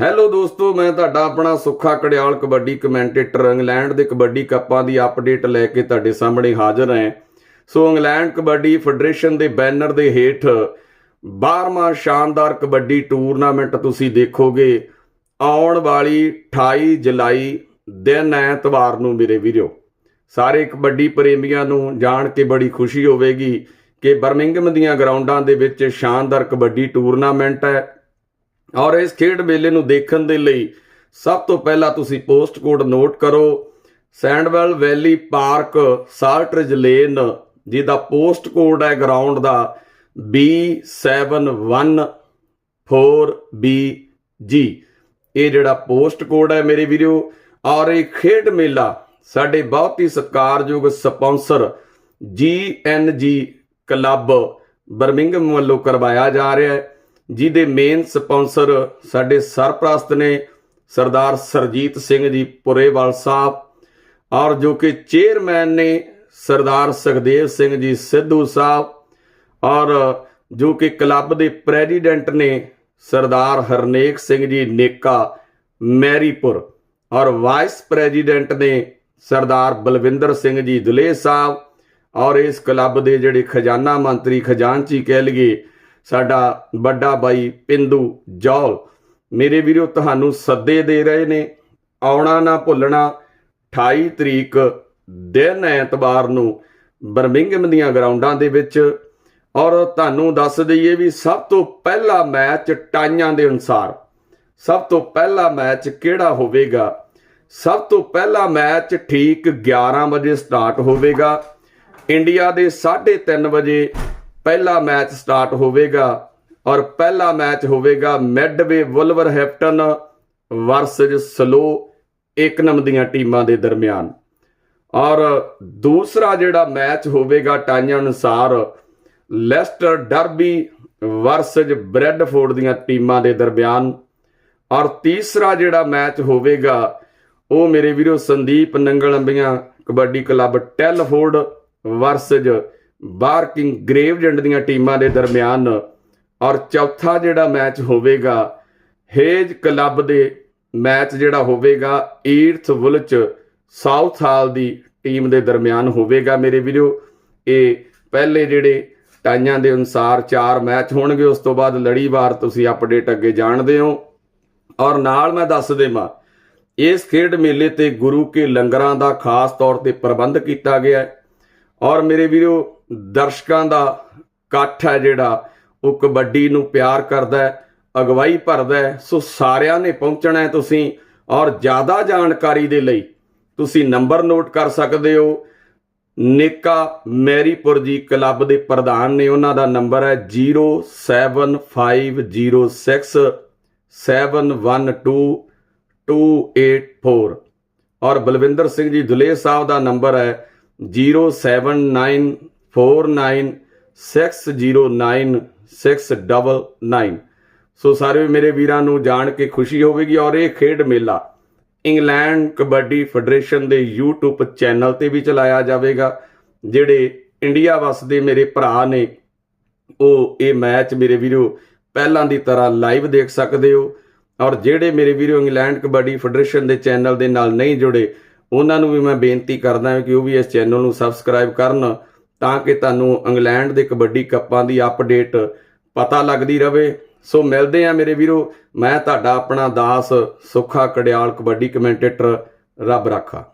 Hello ਦੋਸਤੋ, ਮੈਂ ਤੁਹਾਡਾ ਆਪਣਾ ਸੁੱਖਾ ਕੜਿਆਲ ਕਬੱਡੀ ਕਮੈਂਟੇਟਰ ਇੰਗਲੈਂਡ ਦੇ ਕਬੱਡੀ ਕੱਪਾਂ ਦੀ ਅਪਡੇਟ ਲੈ ਕੇ ਤੁਹਾਡੇ ਸਾਹਮਣੇ ਹਾਜ਼ਰ ਹਾਂ। ਸੋ ਇੰਗਲੈਂਡ ਕਬੱਡੀ ਫੈਡਰੇਸ਼ਨ ਦੇ ਬੈਨਰ ਦੇ ਹੇਠ 12ਵਾਂ ਸ਼ਾਨਦਾਰ ਕਬੱਡੀ ਟੂਰਨਾਮੈਂਟ ਤੁਸੀਂ ਦੇਖੋਗੇ। ਆਉਣ ਵਾਲੀ 28 ਜੁਲਾਈ ਦਿਨ ਐਤਵਾਰ ਨੂੰ ਮੇਰੇ ਵੀਰੋ। ਸਾਰੇ ਕਬੱਡੀ ਪ੍ਰੇਮੀਆਂ ਨੂੰ ਜਾਣ ਕੇ ਬੜੀ ਖੁਸ਼ੀ ਹੋਵੇਗੀ ਕਿ ਬਰਮਿੰਗਮ ਦੀਆਂ ਗਰਾਊਂਡਾਂ ਦੇ ਵਿੱਚ ਸ਼ਾਨਦਾਰ ਕਬੱਡੀ ਟੂਰਨਾਮੈਂਟ ਹੈ। ਔਰ ਇਸ ਖੇਡ ਮੇਲੇ ਨੂੰ ਦੇਖਣ ਦੇ ਲਈ ਸਭ ਤੋਂ ਪਹਿਲਾਂ ਤੁਸੀਂ ਪੋਸਟ ਕੋਡ ਨੋਟ ਕਰੋ। Sandwell valley park, Saltridge lane, ਜਿਹਦਾ ਪੋਸਟ ਕੋਡ ਹੈ ਗਰਾਊਂਡ ਦਾ B714BG ਇਹ ਜਿਹੜਾ ਪੋਸਟ ਕੋਡ ਹੈ ਮੇਰੇ ਵੀਰੋ, ਔਰ ਇਹ ਖੇਡ ਮੇਲਾ ਸਾਡੇ ਬਹੁਤ ਹੀ ਸਤਿਕਾਰਯੋਗ ਸਪਾਂਸਰ GNG ਕਲੱਬ ਬਰਮਿੰਗਮ ਵੱਲੋਂ ਕਰਵਾਇਆ ਜਾ ਰਿਹਾ ਹੈ। ਜਿਹਦੇ ਮੇਨ ਸਪਾਂਸਰ ਸਾਡੇ ਸਰਪ੍ਰਸਤ ਨੇ ਸਰਦਾਰ ਸਰਜੀਤ ਸਿੰਘ ਜੀ ਪੁਰੇਵਾਲ ਸਾਹਿਬ ਔਰ ਜੋ ਕਿ ਚੇਅਰਮੈਨ ਨੇ ਸਰਦਾਰ ਸੁਖਦੇਵ ਸਿੰਘ ਜੀ ਸਿੱਧੂ ਸਾਹਿਬ ਔਰ ਜੋ ਕਿ ਕਲੱਬ ਦੇ ਪ੍ਰੈਜ਼ੀਡੈਂਟ ਨੇ ਸਰਦਾਰ ਹਰਨੇਕ ਸਿੰਘ ਜੀ ਨੇਕਾ, ਮੈਰੀਪੁਰ ਔਰ ਵਾਈਸ ਪ੍ਰੈਜ਼ੀਡੈਂਟ ਨੇ ਸਰਦਾਰ ਬਲਵਿੰਦਰ ਸਿੰਘ ਜੀ ਦੁਲੇ ਸਾਹਿਬ ਔਰ ਇਸ ਕਲੱਬ ਦੇ ਜਿਹੜੇ ਖਜ਼ਾਨਾ ਮੰਤਰੀ ਖਜ਼ਾਨਚੀ ਕਹਿ ਲਈਏ ਸਾਡਾ ਵੱਡਾ ਬਾਈ ਪਿੰਦੂ ਜੌਲ। ਮੇਰੇ ਵੀਰੋ, ਤੁਹਾਨੂੰ ਸੱਦੇ ਦੇ ਰਹੇ ਨੇ। ਆਉਣਾ ਨਾ ਭੁੱਲਣਾ 28 ਤਰੀਕ ਦਿਨ ਐਤਵਾਰ ਨੂੰ ਬਰਮਿੰਗਮ ਦੀਆਂ ਗਰਾਊਂਡਾਂ ਦੇ ਵਿੱਚ। ਔਰ ਤੁਹਾਨੂੰ ਦੱਸ ਦਈਏ ਵੀ ਸਭ ਤੋਂ ਪਹਿਲਾ ਮੈਚ ਟਾਈਆਂ ਦੇ ਅਨੁਸਾਰ। ਸਭ ਤੋਂ ਪਹਿਲਾ ਮੈਚ ਕਿਹੜਾ ਹੋਵੇਗਾ? ਸਭ ਤੋਂ ਪਹਿਲਾ ਮੈਚ ਠੀਕ 11 ਵਜੇ ਸਟਾਰਟ ਹੋਵੇਗਾ। ਇੰਡੀਆ ਦੇ 3:30 ਵਜੇ ਪਹਿਲਾ ਮੈਚ ਸਟਾਰਟ ਹੋਵੇਗਾ ਔਰ ਪਹਿਲਾ ਮੈਚ ਹੋਵੇਗਾ ਮਿਡਵੇ ਵੁਲਵਰਹੈਂਪਟਨ ਵਰਸਸ ਸਲੋ ਏਕਨਮ ਦੀਆਂ ਟੀਮਾਂ ਦੇ ਦਰਮਿਆਨ। ਔਰ ਦੂਸਰਾ ਜਿਹੜਾ ਮੈਚ ਹੋਵੇਗਾ ਟਾਈਆਂ ਅਨੁਸਾਰ ਲੈਸਟਰ ਡਰਬੀ ਵਰਸਸ ਬ੍ਰੈਡਫੋਰਡ ਦੀਆਂ ਟੀਮਾਂ ਦੇ ਦਰਮਿਆਨ। ਔਰ ਤੀਸਰਾ ਜਿਹੜਾ ਮੈਚ ਹੋਵੇਗਾ ਉਹ ਮੇਰੇ ਵੀਰੋ Sandeep Nangal Ambian kabaddi club Telford versus Barking Gravesend ਦੀਆਂ ਟੀਮਾਂ ਦੇ ਦਰਮਿਆਨ ਔਰ ਚੌਥਾ ਜਿਹੜਾ ਮੈਚ ਹੋਵੇਗਾ, ਹੇਜ ਕਲੱਬ ਦੇ ਮੈਚ ਜਿਹੜਾ ਹੋਵੇਗਾ, ਈਰਥ ਵੁਲਚ ਸਾਊਥ ਹਾਲ ਦੀ ਟੀਮ ਦੇ ਦਰਮਿਆਨ ਹੋਵੇਗਾ ਮੇਰੇ ਵੀਰੋ। ਇਹ ਪਹਿਲੇ ਜਿਹੜੇ ਟਾਈਆਂ ਦੇ ਅਨੁਸਾਰ ਚਾਰ ਮੈਚ ਹੋਣਗੇ, ਉਸ ਤੋਂ ਬਾਅਦ ਲੜੀਵਾਰ ਤੁਸੀਂ ਅਪਡੇਟ ਅੱਗੇ ਜਾਣਦੇ ਹੋ। ਔਰ ਨਾਲ ਮੈਂ ਦੱਸ ਦੇਵਾਂ, ਇਸ ਖੇਡ ਮੇਲੇ ਤੇ ਗੁਰੂ ਕੇ ਲੰਗਰਾਂ ਦਾ ਖਾਸ ਤੌਰ ਤੇ ਪ੍ਰਬੰਧ ਕੀਤਾ ਗਿਆ ਹੈ। ਔਰ ਮੇਰੇ ਵੀਰੋ ਦਰਸ਼ਕਾਂ ਦਾ ਇਕੱਠ ਹੈ ਜਿਹੜਾ, ਉਹ ਕਬੱਡੀ ਨੂੰ ਪਿਆਰ ਕਰਦਾ ਹੈ, ਅਗਵਾਈ ਭਰਦਾ ਹੈ। ਸੋ ਸਾਰਿਆਂ ਨੇ ਪਹੁੰਚਣਾ ਹੈ ਤੁਸੀਂ, ਔਰ ਜ਼ਿਆਦਾ ਜਾਣਕਾਰੀ ਦੇ ਲਈ ਤੁਸੀਂ ਨੰਬਰ ਨੋਟ ਕਰ ਸਕਦੇ ਹੋ। ਨੇਕਾ ਮੈਰੀਪੁਰ ਜੀ ਕਲੱਬ ਦੇ ਪ੍ਰਧਾਨ ਨੇ ਉਹਨਾਂ ਦਾ ਨੰਬਰ ਹੈ 07506 712284 ਔਰ ਬਲਵਿੰਦਰ ਸਿੰਘ ਜੀ ਦੁਲੇ ਸਾਹਿਬ ਦਾ ਨੰਬਰ ਹੈ 07949609699 ਸੋ ਸਾਰੇ ਮੇਰੇ ਵੀਰਾਂ ਨੂੰ ਜਾਣ ਕੇ ਖੁਸ਼ੀ ਹੋਵੇਗੀ ਔਰ ਇਹ ਖੇਡ ਮੇਲਾ ਇੰਗਲੈਂਡ ਕਬੱਡੀ ਫੈਡਰੇਸ਼ਨ ਦੇ YouTube ਚੈਨਲ ਤੇ ਵੀ ਚਲਾਇਆ ਜਾਵੇਗਾ ਜਿਹੜੇ ਇੰਡੀਆ ਵਸਦੇ ਮੇਰੇ ਭਰਾ ਨੇ ਉਹ ਇਹ ਮੈਚ ਮੇਰੇ ਵੀਰੋ ਪਹਿਲਾਂ ਦੀ ਤਰ੍ਹਾਂ ਲਾਈਵ ਦੇਖ ਸਕਦੇ ਹੋ ਔਰ ਜਿਹੜੇ ਮੇਰੇ ਵੀਰੋ ਇੰਗਲੈਂਡ ਕਬੱਡੀ ਫੈਡਰੇਸ਼ਨ ਦੇ ਚੈਨਲ ਦੇ ਨਾਲ ਨਹੀਂ ਜੁੜੇ ਉਹਨਾਂ ਨੂੰ ਵੀ ਮੈਂ ਬੇਨਤੀ ਕਰਦਾ ਹਾਂ ਕਿ ਉਹ ਵੀ ਇਸ ਚੈਨਲ ਨੂੰ ਸਬਸਕ੍ਰਾਈਬ ਕਰਨ ਤਾਂ ਕਿ ਤੁਹਾਨੂੰ ਇੰਗਲੈਂਡ ਦੇ ਕਬੱਡੀ ਕੱਪਾਂ ਦੀ ਅਪਡੇਟ ਪਤਾ ਲੱਗਦੀ ਰਹੇ ਸੋ ਮਿਲਦੇ ਆ ਮੇਰੇ ਵੀਰੋ, ਮੈਂ ਤੁਹਾਡਾ ਆਪਣਾ ਦਾਸ ਸੁੱਖਾ ਕੜਿਆਲ ਕਬੱਡੀ ਕਮੈਂਟੇਟਰ ਰੱਬ ਰਾਖਾ।